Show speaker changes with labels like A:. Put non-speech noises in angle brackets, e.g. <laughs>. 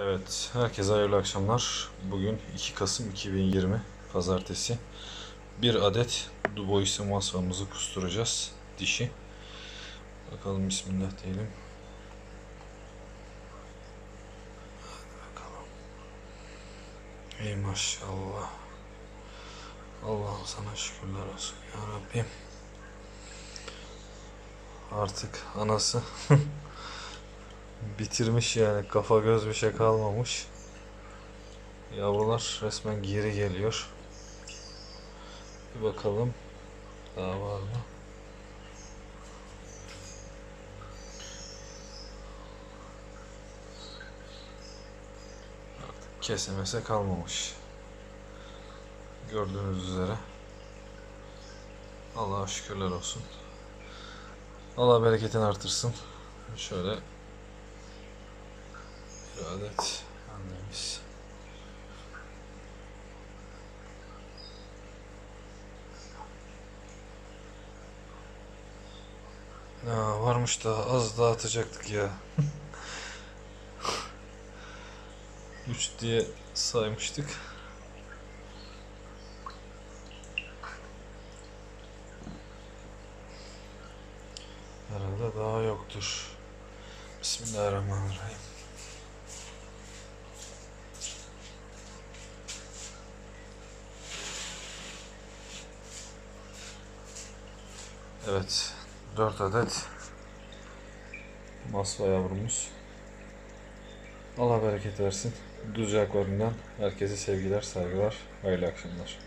A: Evet, herkese hayırlı akşamlar. Bugün 2 Kasım 2020 Pazartesi. Bir adet Dubois'i masvamızı kusturacağız. Dişi. Bakalım Bismillah diyelim. Hadi bakalım. Ey maşallah. Allah'ım sana şükürler olsun ya Rabbim. Artık anası <laughs> bitirmiş yani kafa göz bir şey kalmamış. Yavrular resmen geri geliyor. Bir bakalım daha var mı? Artık kesemese kalmamış. Gördüğünüz üzere. Allah'a şükürler olsun. Allah bereketini artırsın. Şöyle bir adet annemiz. Ya varmış da az daha atacaktık ya. <laughs> Üç diye saymıştık. Herhalde daha yoktur. Bismillahirrahmanirrahim. Evet, 4 adet masva yavrumuz. Allah bereket versin. Düzce akvaryumdan herkese sevgiler, saygılar, hayırlı akşamlar.